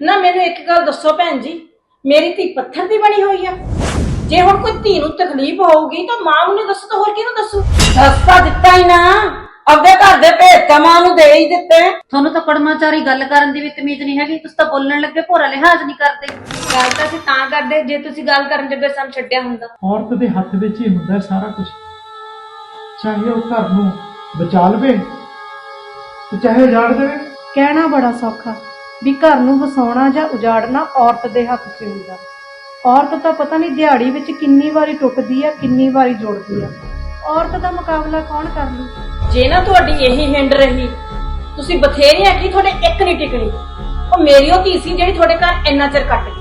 ਨਾ ਮੈਨੂੰ ਇੱਕ ਗੱਲ ਦੱਸੋ ਭੈਣ ਜੀ ਮੇਰੀ ਧੀ ਪੱਥਰ ਦੀ ਬਣੀ ਹੋਈ ਆ। ਜੇ ਹੁਣ ਕੋਈ ਧੀ ਨੂੰ ਤਕਲੀਫ ਹੋਊਗੀ ਤਾਂ ਮਾਂ ਨੂੰ ਨਹੀਂ ਦੱਸੋ ਤਾਂ ਹੋਰ ਕਿਹਨੂੰ ਦੱਸੂ? ਦੱਸਤਾ ਦਿੱਤਾ ਹੀ ਨਾ। ਆਪਦੇ ਘਰ ਦੇ ਭੇਤ ਤਾਂ ਮਾਂ ਨੂੰ ਦੇ ਹੀ ਦਿੱਤੇ। ਤੁਹਾਨੂੰ ਤਾਂ ਕੜਮਾਚਾਰੀ ਗੱਲ ਕਰਨ ਦੀ ਵੀ ਤਮੀਜ਼ ਨਹੀਂ ਹੈਗੀ ਤੁਸੀਂ ਤਾਂ ਬੋਲਣ ਲੱਗੇ ਭੋਰਾ ਲਿਹਾਜ਼ ਨਹੀਂ ਕਰਦੇ। ਗੱਲ ਤਾਂ ਅਸੀਂ ਤਾਂ ਕਰਦੇ ਜੇ ਤੁਸੀਂ ਗੱਲ ਕਰਨ ਜੱਗੇ ਸਾਨੂੰ ਛੱਡਿਆ ਹੁੰਦਾ। ਔਰਤ ਦੇ ਹੱਥ ਵਿੱਚ ਹੀ ਹੁੰਦਾ ਸਾਰਾ ਕੁਝ ਚਾਹੇ ਉਹ ਘਰ ਨੂੰ ਬਚਾ ਲਵੇ ਤੇ ਚਾਹੇ ਉਜਾੜ ਦੇਵੇ। ਕਹਿਣਾ ਬੜਾ ਸੌਖਾ। ਵੀ ਘਰ ਨੂੰ ਵਸਾਉਣਾ ਜਾਂ ਉਜਾੜਨਾ ਔਰਤ ਦੇ ਹੱਥ 'ਚ ਹੁੰਦਾ। ਔਰਤ ਤਾਂ ਪਤਾ ਨਹੀਂ ਦਿਹਾੜੀ ਵਿੱਚ ਕਿੰਨੀ ਵਾਰੀ ਟੁੱਟਦੀ ਆ ਕਿੰਨੀ ਵਾਰੀ ਜੁੜਦੀ ਆ। ਔਰਤ ਦਾ ਮੁਕਾਬਲਾ ਕੌਣ ਕਰ ਲੂ? ਜੇ ਨਾ ਤੁਹਾਡੀ ਇਹੀ ਹਿੰਡ ਰਹੀ ਤੁਸੀਂ ਬਥੇਰੀਆਂ ਕੀ ਤੁਹਾਡੇ ਇੱਕ ਨਹੀਂ ਟਿਕਣੀ। ਉਹ ਮੇਰੀ ਉਹ ਧੀ ਸੀ ਜਿਹੜੀ ਤੁਹਾਡੇ ਘਰ ਇੰਨਾ ਚਿਰ ਕੱਟ ਗਈ।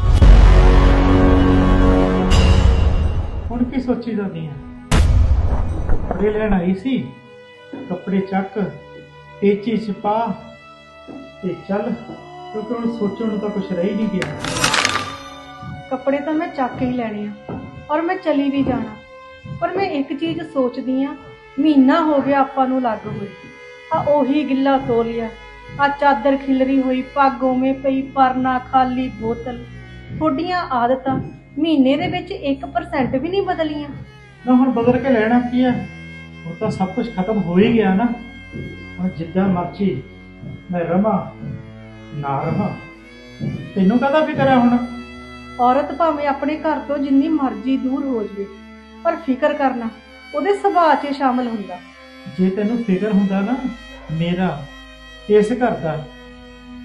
ਹੁਣ ਕੀ ਸੋਚੀ ਜਾਂਦੀ ਹੈ ਕੱਪੜੇ ਲੈਣ ਆਈ ਸੀ ਕੱਪੜੇ ਚੱਕ ਤੇਚੀ ਚ ਪਾ ਤੇ ਚੱਲ। ਕਿਉਂਕਿ ਹੁਣ ਸੋਚਣ ਨੂੰ ਤਾਂ ਕੁਝ ਰਹਿ ਹੀ ਨਹੀਂ ਗਿਆ। ਕੱਪੜੇ ਤਾਂ ਮੈਂ ਚੱਕ ਹੀ ਲੈਣੇ ਆ ਔਰ ਮੈਂ ਚਲੀ ਵੀ ਜਾਣਾ। ਪਰ ਮੈਂ ਇੱਕ ਚੀਜ਼ ਸੋਚਦੀ ਆ ਮਹੀਨਾ ਹੋ ਗਿਆ ਆਪਾਂ ਨੂੰ ਲੱਗ ਹੋਈ ਆ ਉਹੀ ਗਿੱਲਾ ਤੋਲਿਆ ਆ ਚਾਦਰ ਖਿਲਰੀ ਹੋਈ ਪੱਗ ਉਵੇਂ ਪਈ ਪਰਨਾ ਖਾਲੀ ਬੋਤਲ। ਤੁਹਾਡੀਆਂ ਆਦਤਾਂ ਮਹੀਨੇ ਦੇ ਵਿੱਚ 1% ਵੀ ਨਹੀਂ ਬਦਲੀਆਂ। ਨਾ ਹੁਣ ਬਦਲ ਕੇ ਲੈਣਾ ਕੀ ਹੈ ਹੁਣ ਤਾਂ ਸਭ ਕੁਝ ਖਤਮ ਹੋ ਹੀ ਗਿਆ ਨਾ। ਹੁਣ ਜਿੱਦਾਂ ਮਰਜ਼ੀ ਮੈਂ ਰਵਾਂ। ਨਾ ਰਵਾਂ ਤੈਨੂੰ ਕਹਦਾ ਫਿਕਰ ਹੈ ਹੁਣ? ਔਰਤ ਭਾਵੇਂ ਆਪਣੇ ਘਰ ਤੋਂ ਜਿੰਨੀ ਮਰਜ਼ੀ ਦੂਰ ਹੋ ਜਾਵੇ ਪਰ ਫਿਕਰ ਕਰਨਾ ਉਹਦੇ ਸੁਭਾਅ 'ਚ ਸ਼ਾਮਲ ਹੁੰਦਾ। ਜੇ ਤੈਨੂੰ ਫਿਕਰ ਹੁੰਦਾ ਨਾ ਮੇਰਾ ਇਸ ਘਰ ਦਾ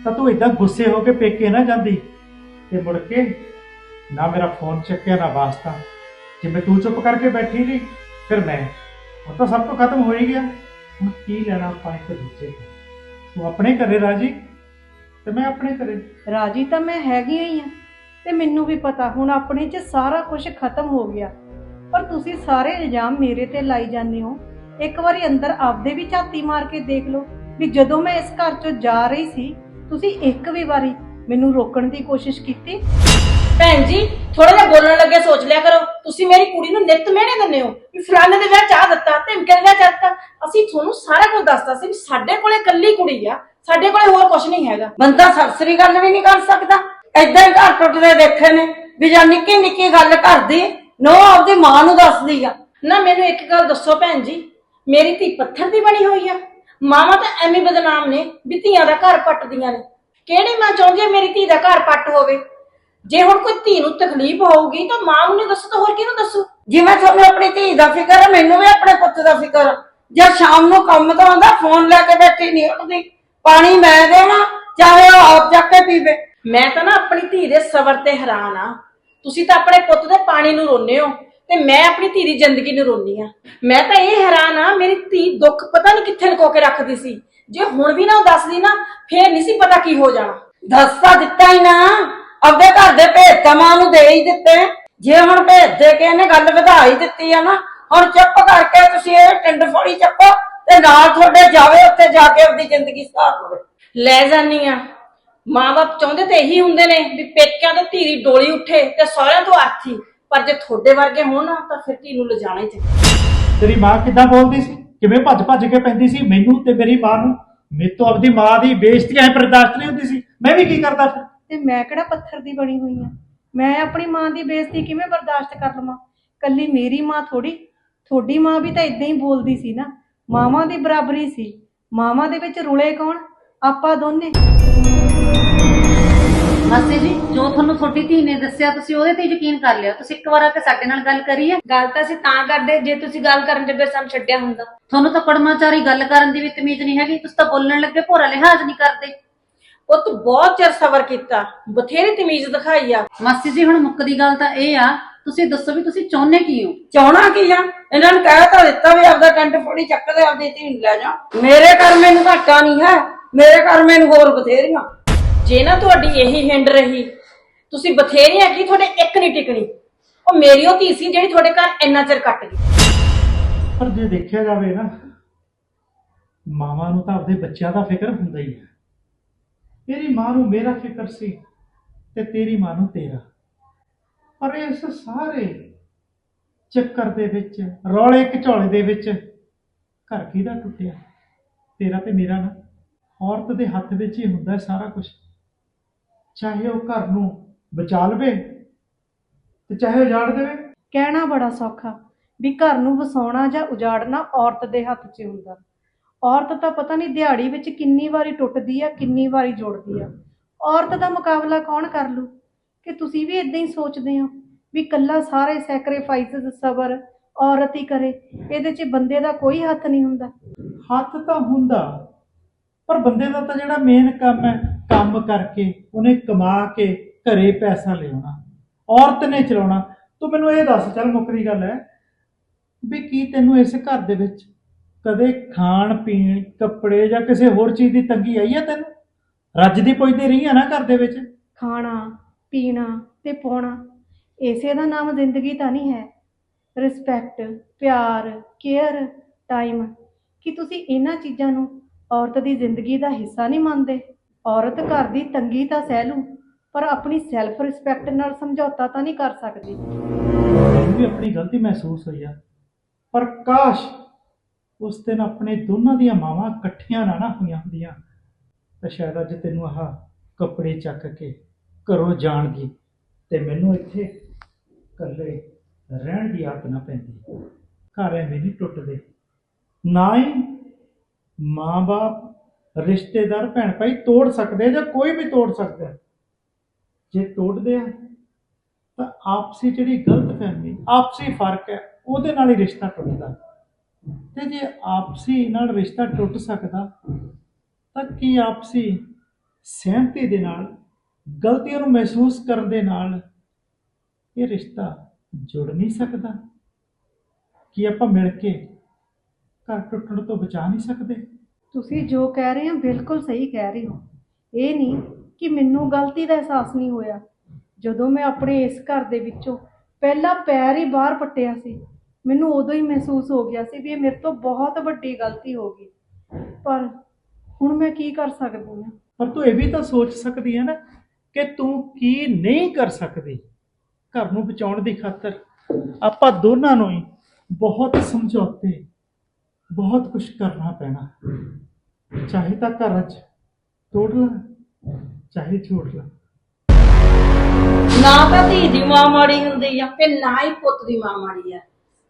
ਤਾਂ ਤੂੰ ਇਦਾਂ ਗੁੱਸੇ ਹੋ ਕੇ ਪੇਕੇ ਨਾ ਜਾਂਦੀ। ਤੇ ਮੁੜ ਕੇ ਨਾ ਮੇਰਾ ਫੋਨ ਚੱਕਿਆ ਨਾ ਵਾਸਤਾ। ਜਿਵੇਂ ਤੂੰ ਚੁੱਪ ਕਰਕੇ ਬੈਠੀ ਰਹੀ ਫਿਰ ਮੈਂ। ਹੁਣ ਤਾਂ ਸਭ ਤੋਂ ਖਤਮ ਹੋ ਹੀ ਗਿਆ। ਹੁਣ ਕੀ ਲੈਣਾ ਆਪਾਂ ਇੱਕ ਦੂਜੇ ਤੋਂ ਤੂੰ ਆਪਣੇ ਘਰੇ ਰਾਜੀ? ਤੇ ਮੈਂ ਆਪਣੇ ਘਰੇ। ਰਾਜੀ ਤਾਂ ਮੈਂ ਹੈਗੀ ਹੀ ਆ। ਤੇ ਮੈਨੂੰ ਵੀ ਪਤਾ ਹੁਣ ਆਪਣੇ 'ਚ ਸਾਰਾ ਕੁਝ ਖਤਮ ਹੋ ਗਿਆ। ਪਰ ਤੁਸੀਂ ਸਾਰੇ ਇਲਜ਼ਾਮ ਮੇਰੇ ਤੇ ਲਾਈ ਜਾਂਦੇ ਹੋ। ਇੱਕ ਵਾਰੀ ਅੰਦਰ ਆਪਦੇ ਵੀ ਝਾਤੀ ਮਾਰ ਕੇ ਦੇਖ ਲਓ ਵੀ ਜਦੋਂ ਮੈਂ ਇਸ ਘਰ 'ਚੋਂ ਜਾ ਰਹੀ ਸੀ ਤੁਸੀਂ ਇੱਕ ਵੀ ਵਾਰੀ ਮੈਨੂੰ ਰੋਕਣ ਦੀ ਕੋਸ਼ਿਸ਼ ਕੀਤੀ? ਭੈਣ ਜੀ ਥੋੜਾ ਜਿਹਾ ਬੋਲਣ ਲੱਗੇ ਸੋਚ ਲਿਆ ਕਰੋ। ਤੁਸੀਂ ਮੇਰੀ ਕੁੜੀ ਨੂੰ ਨਿੱਤ ਮਿਹਣੇ ਦਿੰਦੇ ਹੋ ਵੀ ਫਲਾਣੇ ਦੇ ਵਿਆਹ ਚਾਹ ਦਿੱਤਾ ਧਮਕੇ ਦੇ ਵਿਆਹ ਚਾਹ ਦਿੱਤਾ। ਅਸੀਂ ਤੁਹਾਨੂੰ ਸਾਰਾ ਕੁਝ ਦੱਸਤਾ ਸੀ ਵੀ ਸਾਡੇ ਕੋਲੇ ਕੱਲੀ ਕੁੜੀ ਆ। ਸਾਡੇ ਕੋਲੇ ਹੋਰ ਕੁਝ ਨਹੀਂ ਹੈਗਾ। ਬੰਦਾ ਸਰਸਰੀ ਗੱਲ ਵੀ ਨਹੀਂ ਕਰ ਸਕਦਾ। ਏਦਾਂ ਹੀ ਘਰ ਟੁੱਟਦੇ ਦੇਖੇ ਨੇ ਵੀ ਜਾਂ ਨਿੱਕੀ ਨਿੱਕੀ ਗੱਲ ਕਰਦੀ ਨੋ ਆਪਦੀ ਮਾਂ ਨੂੰ ਦੱਸਦੀ ਆ। ਨਾ ਮੈਨੂੰ ਇੱਕ ਗੱਲ ਦੱਸੋ ਭੈਣ ਜੀ ਮੇਰੀ ਧੀ ਪੱਥਰ ਦੀ ਬਣੀ ਹੋਈ ਆ। ਮਾਵਾਂ ਤਾਂ ਐਵੇਂ ਬਦਨਾਮ ਨੇ ਵੀ ਧੀਆਂ ਦਾ ਘਰ ਪੱਟਦੀਆਂ ਨੇ। ਕਿਹੜੀ ਮਾਂ ਚਾਹੁੰਦੀ ਹੈ ਮੇਰੀ ਧੀ ਦਾ ਘਰ ਪੱਟ ਹੋਵੇ? ਜੇ ਹੁਣ ਕੋਈ ਧੀ ਨੂੰ ਤਕਲੀਫ ਹੋਊਗੀ ਤਾਂ ਮਾਂ ਨੂੰ ਨਹੀਂ ਦੱਸੋ ਤਾਂ ਹੋਰ ਕਿਹਨੂੰ ਦੱਸੂ? ਜਿਵੇਂ ਤੁਹਾਨੂੰ ਆਪਣੀ ਧੀ ਦਾ ਫਿਕਰ ਹੈ ਮੈਨੂੰ ਵੀ ਆਪਣੇ ਪੁੱਤ ਦਾ ਫਿਕਰ ਆ। ਜੇ ਸ਼ਾਮ ਨੂੰ ਕੰਮ ਤੋਂ ਆਉਂਦਾ ਫੋਨ ਲੈ ਕੇ ਬੈਠੀ ਨਹੀਂ ਉੱਠਦੀ। ਪਾਣੀ ਮੈਂ ਦੇਵਾਂ ਚਾਹੇ ਉਹ ਆਪ ਚੱਕ ਕੇ ਪੀਵੇ। ਮੈਂ ਤਾਂ ਨਾ ਆਪਣੀ ਧੀ ਦੇ ਸਬਰ ਤੇ ਹੈਰਾਨ ਆ। ਤੁਸੀਂ ਤਾਂ ਆਪਣੇ ਪੁੱਤ ਦੇ ਪਾਣੀ ਨੂੰ ਰੋਨੇ ਹੋ ਤੇ ਮੈਂ ਆਪਣੀ ਧੀ ਦੀ ਜ਼ਿੰਦਗੀ ਨੂੰ ਰੋਨੀ ਆ। ਮੈਂ ਤਾਂ ਇਹ ਹੈਰਾਨ ਆ ਮੇਰੀ ਧੀ ਦੁੱਖ ਪਤਾ ਨਹੀਂ ਕਿੱਥੇ ਲੁਕੋ ਕੇ ਰੱਖਦੀ ਸੀ। ਜੇ ਹੁਣ ਵੀ ਨਾ ਉਹ ਦੱਸਦੀ ਨਾ ਫੇਰ ਨਹੀਂ ਸੀ ਪਤਾ ਕੀ ਹੋ ਜਾਣਾ। ਦੱਸਤਾ ਦਿੱਤਾ ਹੀ ਨਾ ਆਪਦੇ ਘਰ ਦੇ ਭੇਤ ਤਾਂ ਮਾਂ ਨੂੰ ਦੇ ਹੀ ਦਿੱਤੇ। ਜੇ ਹੁਣ ਭੇਤ ਦੇ ਕੇ ਇਹਨੇ ਗੱਲ ਵਧਾ ਹੀ ਦਿੱਤੀ ਆ ਨਾ ਹੁਣ ਚੁੱਪ ਕਰਕੇ ਤੁਸੀਂ ਇਹ ਟਿੰਡ ਫੋੜੀ ਚੱਕੋ। ਤੇ ਨਾਲ ਤੁਹਾਡੇ ਜਾਵੇ ਉੱਥੇ ਜਾ ਕੇ ਆਪਦੀ ਜ਼ਿੰਦਗੀ ਸੁਧਾਰ ਲਵੇ। ਲੈ ਜਾਨੀ ਆ। ਮਾਂ-ਬਾਪ ਚਾਹੁੰਦੇ ਤੇ ਇਹੀ ਹੁੰਦੇ ਨੇ ਵੀ ਪੇਕਿਆਂ ਤੋਂ ਧੀ ਦੀ ਡੋਲੀ ਉੱਠੇ ਤੇ ਸਹੁਰਿਆਂ ਤੋਂ ਆਥੀ। ਪਰ ਜੇ ਤੁਹਾਡੇ ਵਰਗੇ ਹੋਣ ਨਾ ਤਾਂ ਫਿਰ ਧੀ ਨੂੰ ਲਿਜਾਣਾ ਹੀ ਚਾਹੀਦਾ। ਤੇਰੀ ਮਾਂ ਕਿੱਦਾਂ ਬੋਲਦੀ ਸੀ? ਕਿਵੇਂ ਭੱਜ ਭੱਜ ਕੇ ਪੈਂਦੀ ਸੀ? ਮੈਨੂੰ ਤੇ ਮੇਰੀ ਮਾਂ ਨੂੰ। ਮੇਰੇ ਤੋਂ ਆਪਦੀ ਮਾਂ ਦੀ ਬੇਇੱਜ਼ਤੀ ਐ ਬਰਦਾਸ਼ਤ ਨਹੀਂ ਹੁੰਦੀ ਸੀ। ਮੈਂ ਵੀ ਕੀ ਕਰਦਾ ਫਿਰ? ਤੇ ਮੈਂ ਕਿਹੜਾ ਪੱਥਰ ਦੀ ਬਣੀ ਹੋਈ ਆ? ਮੈਂ ਆਪਣੀ ਮਾਂ ਦੀ ਬੇਇੱਜ਼ਤੀ ਕਿਵੇਂ ਬਰਦਾਸ਼ਤ ਕਰ ਲਵਾਂ? ਕੱਲੀ ਮੇਰੀ ਮਾਂ ਥੋੜੀ ਤੁਹਾਡੀ ਮਾਂ ਵੀ ਤਾਂ ਇਦਾਂ ਹੀ ਬੋਲਦੀ ਸੀ ਨਾ। ਮਾਵਾਂ ਦੀ ਬਰਾਬਰੀ ਸੀ। ਮਾਵਾਂ ਦੇ ਵਿੱਚ ਰੁਲੇ ਕੌਣ? ਆਪਾਂ ਦੋਨੇ। ਮਾਸੀ ਜੀ ਜੋ ਤੁਹਾਨੂੰ ਤੁਹਾਡੀ ਧੀ ਨੇ ਦੱਸਿਆ ਤੁਸੀਂ ਉਹਦੇ ਤੇ ਯਕੀਨ ਕਰ ਲਿਆ ਤੁਸੀਂ ਇੱਕ ਵਾਰ ਆ ਕੇ ਸਾਡੇ ਨਾਲ ਗੱਲ ਕਰੀਏ। ਗੱਲ ਤਾਂ ਅਸੀਂ ਤਾਂ ਕਰਦੇ ਜੇ ਤੁਸੀਂ ਗੱਲ ਕਰਨ ਜੱਗੇ ਸਾਨੂੰ ਛੱਡਿਆ ਹੁੰਦਾ। ਤੁਹਾਨੂੰ ਤਾਂ ਕੜਮਾਚਾਰੀ ਗੱਲ ਕਰਨ ਦੀ ਵੀ ਤਮੀਜ਼ ਨਹੀਂ ਹੈਗੀ। ਤੁਸੀਂ ਤਾਂ ਬੋਲਣ ਲੱਗੇ ਭੋਰਾ ਲਿਹਾਜ਼ ਨਹੀਂ ਕਰਦੇ। ਉਹ ਤੂੰ ਬਹੁਤ ਚਿਰ ਸਬਰ ਕੀਤਾ। ਬਥੇਰੀ ਤਮੀਜ਼ ਦਿਖਾਈ ਆ। ਮਾਸੀ ਜੀ ਹੁਣ ਮੁੱਕਦੀ ਗੱਲ ਤਾਂ ਇਹ ਆ ਤੁਸੀਂ ਦੱਸੋ ਵੀ ਤੁਸੀਂ ਚਾਹੁੰਦੇ ਕੀ ਹੋ? ਚਾਹਣਾ ਕੀ ਆ? ਇਹਨਾਂ ਨੂੰ ਕਹਿ ਤਾਂ ਦਿੱਤਾ ਵੀ ਆਪਦਾ ਟੈਂਟ ਫੋੜੀ ਚੱਕ ਦੇ ਆਪਦੀ ਧੀ ਨੂੰ ਲੈ ਜਾ। ਮੇਰੇ ਘਰ ਮੈਨੂੰ ਘਾਟਾ ਨਹੀਂ ਹੈ। ਮੇਰੇ ਘਰ ਮੈਨੂੰ ਹੋਰ ਬਥੇਰੀਆਂ। ਜੇ ਨਾ ਤੁਹਾਡੀ ਇਹੀ ਹਿੰਡ ਰਹੀ ਤੁਸੀਂ ਬਥੇਰੀਆਂ ਕੀ ਤੁਹਾਡੇ ਇੱਕ ਨਹੀਂ ਟਿਕਣੀ? ਉਹ ਮੇਰੀ ਉਹ ਧੀ ਸੀ ਜਿਹੜੀ ਤੁਹਾਡੇ ਘਰ ਇੰਨਾ ਚਿਰ ਕੱਟ ਗਈ। ਪਰ ਜੇ ਦੇਖਿਆ ਜਾਵੇ ਨਾ ਮਾਵਾਂ ਨੂੰ ਤਾਂ ਆਪਦੇ ਬੱਚਿਆਂ ਦਾ ਫਿਕਰ ਹੁੰਦਾ ਹੀ ਹੈ। ਤੇਰੀ ਮਾਂ ਨੂੰ ਮੇਰਾ ਫਿਕਰ ਸੀ ਤੇ ਤੇਰੀ ਮਾਂ ਨੂੰ ਤੇਰਾ। ਪਰ ਇਸ ਸਾਰੇ ਚੱਕਰ ਦੇ ਵਿੱਚ, ਰੌਲੇ ਘਚੋਲੇ ਦੇ ਵਿੱਚ ਘਰ ਕਿਹਦਾ ਟੁੱਟਿਆ? ਤੇਰਾ ਤੇ ਮੇਰਾ ਨਾ। ਔਰਤ ਦੇ ਹੱਥ ਵਿੱਚ ਹੀ ਹੁੰਦਾ ਸਾਰਾ ਕੁਝ ਚਾਹੇ ਉਹ ਘਰ ਨੂੰ ਬਚਾ ਲਵੇ ਤੇ ਚਾਹੇ ਉਜਾੜ ਦੇਵੇ। ਕਹਿਣਾ ਬੜਾ ਸੌਖਾ ਵੀ ਘਰ ਨੂੰ ਵਸਾਉਣਾ ਜਾਂ ਉਜਾੜਨਾ ਔਰਤ ਦੇ ਹੱਥ 'ਚ ਹੁੰਦਾ। ਔਰਤ ਤਾਂ ਪਤਾ ਨਹੀਂ ਦਿਹਾੜੀ ਵਿੱਚ ਕਿੰਨੀ ਵਾਰੀ ਟੁੱਟਦੀ ਆ, ਕਿੰਨੀ ਵਾਰੀ ਜੁੜਦੀ ਆ। ਔਰਤ ਦਾ ਮੁਕਾਬਲਾ ਕੌਣ ਕਰ ਲੂ? ਕਿ ਤੁਸੀਂ ਵੀ ਇਦਾਂ ਹੀ ਸੋਚਦੇ ਹੋ ਵੀ ਕੱਲਾ ਸਾਰੇ ਸੈਕਰੀਫਾਈਸਸ ਸਬਰ ਔਰਤ ਹੀ ਕਰੇ ਇਹਦੇ 'ਚ ਬੰਦੇ ਦਾ ਕੋਈ ਹੱਥ ਨਹੀਂ ਹੁੰਦਾ। ਹੱਥ ਤਾਂ ਹੁੰਦਾ ਪਰ ਬੰਦੇ ਦਾ ਤਾਂ ਜਿਹੜਾ ਮੇਨ ਕੰਮ ਹੈ ਕੰਮ ਕਰਕੇ ਉਹਨੇ ਕਮਾ ਕੇ ਘਰੇ ਪੈਸਾ ਲਿਆਉਣਾ ਔਰਤ ਨੇ ਚਲਾਉਣਾ। ਤੂੰ ਮੈਨੂੰ ਇਹ ਦੱਸ ਚੱਲ ਮੁੱਕਦੀ ਗੱਲ ਹੈ ਵੀ ਕੀ ਤੈਨੂੰ ਇਸ ਘਰ ਦੇ ਵਿੱਚ ਕਦੇ ਖਾਣ ਪੀਣ ਕੱਪੜੇ ਜਾਂ ਕਿਸੇ ਹੋਰ ਚੀਜ਼ ਦੀ ਤੰਗੀ ਆਈ ਹੈ ਤੈਨੂੰ? ਰੱਜਦੀ ਪੁੱਜਦੀ ਰਹੀ ਹੈ ਨਾ ਘਰ ਦੇ ਵਿੱਚ? ਖਾਣਾ ਪੀਣਾ ਤੇ ਪਾਉਣਾ, ਇਸੇ ਦਾ ਨਾਮ ਜ਼ਿੰਦਗੀ ਤਾਂ ਨਹੀਂ ਹੈ। ਰਿਸਪੈਕਟ ਪਿਆਰ ਕੇਅਰ ਟਾਈਮ ਕਿ ਤੁਸੀਂ ਇਹਨਾਂ ਚੀਜ਼ਾਂ ਨੂੰ ਔਰਤ ਦੀ ਜ਼ਿੰਦਗੀ ਦਾ ਹਿੱਸਾ ਨਹੀਂ ਮੰਨਦੇ। ਔਰਤ ਘਰ ਦੀ ਤੰਗੀ ਤਾਂ ਸਹਿ ਲੂ, ਪਰ ਆਪਣੀ ਸੈਲਫ ਰਿਸਪੈਕਟ ਨਾਲ ਸਮਝੌਤਾ ਤਾਂ ਨਹੀਂ ਕਰ ਸਕਦੀ। ਮੈਨੂੰ ਵੀ ਆਪਣੀ ਗਲਤੀ ਮਹਿਸੂਸ ਹੋਈ ਆ, ਪਰ ਕਾਸ਼ ਉਸ ਦਿਨ ਆਪਣੇ ਦੋਨਾਂ ਦੀਆਂ ਮਾਵਾਂ ਇਕੱਠੀਆਂ ਨਾ ਨਾ ਹੋਈਆਂ ਹੁੰਦੀਆਂ, ਤਾਂ ਸ਼ਾਇਦ ਅੱਜ ਤੈਨੂੰ ਆਹ ਕੱਪੜੇ ਚੱਕ ਕੇ ਘਰੋਂ ਜਾਣ ਦੀ ਤੇ ਮੈਨੂੰ ਇੱਥੇ ਇਕੱਲੇ ਰਹਿਣ ਦੀ ਆਦਤ ਨਾ ਪੈਂਦੀ। ਘਰ ਐਵੇਂ ਨਹੀਂ ਟੁੱਟਦੇ। ਨਾ ਹੀ ਮਾਂ-ਬਾਪ, ਰਿਸ਼ਤੇਦਾਰ ਭੈਣ ਭਾਈ ਤੋੜ ਸਕਦੇ ਜਾਂ ਕੋਈ ਵੀ ਤੋੜ ਸਕਦਾ ਜੇ ਤੋੜਦੇ ਆ, ਤਾਂ ਆਪਸੀ ਜਿਹੜੀ ਗਲਤ ਫਹਿਮੀ, ਆਪਸੀ ਫ਼ਰਕ ਹੈ, ਉਹਦੇ ਨਾਲ ਹੀ ਰਿਸ਼ਤਾ ਟੁੱਟਦਾ। ਤੇ ਜੇ ਆਪਸੀ ਨਾਲ ਰਿਸ਼ਤਾ ਟੁੱਟ ਸਕਦਾ, ਤਾਂ ਕੀ ਆਪਸੀ ਸਹਿਮਤੀ ਦੇ ਨਾਲ ਗਲਤੀਆਂ ਨੂੰ ਮਹਿਸੂਸ ਕਰਨ ਦੇ ਨਾਲ ਇਹ ਰਿਸ਼ਤਾ ਜੁੜ ਨਹੀਂ ਸਕਦਾ। ਕੀ ਆਪਾਂ ਮਿਲ ਕੇ ਘਰ ਟੁੱਟਣ ਤੋਂ ਬਚਾ ਨਹੀਂ ਸਕਦੇ? ਤੁਸੀਂ ਜੋ ਕਹਿ ਰਹੇ ਹੋ ਬਿਲਕੁਲ ਸਹੀ ਕਹਿ ਰਹੇ ਹੋ। ਇਹ ਨਹੀਂ ਕਿ ਮੈਨੂੰ ਗਲਤੀ ਦਾ ਅਹਿਸਾਸ ਨਹੀਂ ਹੋਇਆ। ਜਦੋਂ ਮੈਂ ਆਪਣੇ ਇਸ ਘਰ ਦੇ ਵਿੱਚੋਂ ਪਹਿਲਾ ਪੈਰ ਹੀ ਬਾਹਰ ਪੱਟਿਆ ਸੀ ਮੈਨੂੰ ਉਦੋਂ ਹੀ ਮਹਿਸੂਸ ਹੋ ਗਿਆ ਸੀ ਵੀ ਇਹ ਮੇਰੇ ਤੋਂ ਬਹੁਤ ਵੱਡੀ ਗਲਤੀ ਹੋ ਗਈ। ਪਰ ਹੁਣ ਮੈਂ ਕੀ ਕਰ ਸਕਦੀ ਹਾਂ? ਪਰ ਤੂੰ ਇਹ ਵੀ ਤਾਂ ਸੋਚ ਸਕਦੀ ਹੈ ਨਾ ਕਿ ਤੂੰ ਕੀ ਨਹੀਂ ਕਰ ਸਕਦੀ? ਘਰ ਨੂੰ ਬਚਾਉਣ ਦੀ ਖਾਤਰ ਆਪਾਂ ਦੋਨਾਂ ਨੂੰ ਹੀ ਬਹੁਤ ਸਮਝੌਤੇ, ਬਹੁਤ ਕੁਝ ਕਰਨਾ ਪੈਣਾ। ਚਾਹੇ ਤਾਂ ਘਰ 'ਚ ਤੋੜ ਲਾ, ਚਾਹੇ ਛੋੜ ਲਾ। ਨਾ ਤਾਂ ਧੀ ਦੀ ਮਾਂ ਮਾੜੀ ਹੁੰਦੀ ਆ ਤੇ ਨਾ ਹੀ ਪੁੱਤ ਦੀ ਮਾਂ ਮਾੜੀ ਆ।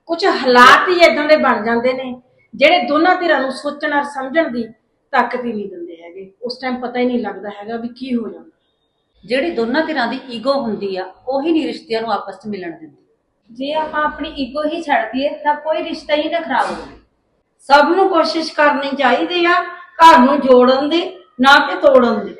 ਕੁਝ ਹਾਲਾਤ ਹੀ ਇਦਾਂ ਦੇ ਬਣ ਜਾਂਦੇ ਨੇ, ਜਿਹੜੇ ਦੋਨਾਂ ਧਿਰਾਂ ਨੂੰ ਸੋਚਣ ਔਰ ਸਮਝਣ ਦੀ ਤਾਕਤ ਹੀ ਨਹੀਂ ਦਿੰਦੇ ਹੈਗੇ। ਉਸ ਟਾਈਮ ਪਤਾ ਹੀ ਨਹੀਂ ਲੱਗਦਾ ਹੈਗਾ ਵੀ ਕੀ ਹੋ ਜਾਂਦਾ। ਜਿਹੜੀ ਦੋਨਾਂ ਧਿਰਾਂ ਦੀ ਈਗੋ ਹੁੰਦੀ ਆ ਉਹੀ ਨਹੀਂ ਰਿਸ਼ਤਿਆਂ ਨੂੰ ਆਪਸ 'ਚ ਮਿਲਣ ਦਿੰਦੀ। ਜੇ ਆਪਾਂ ਆਪਣੀ ਈਗੋ ਹੀ ਛੱਡ ਦਈਏ ਤਾਂ ਕੋਈ ਰਿਸ਼ਤਾ ਹੀ ਨਾ ਖਰਾਬ ਹੋਵੇ। ਸਭ ਨੂੰ ਕੋਸ਼ਿਸ਼ ਕਰਨੀ ਚਾਹੀਦੀ ਆ ਘਰ ਨੂੰ ਜੋੜਨ ਦੀ ਨਾ ਕਿ ਤੋੜਨ ਦੀ।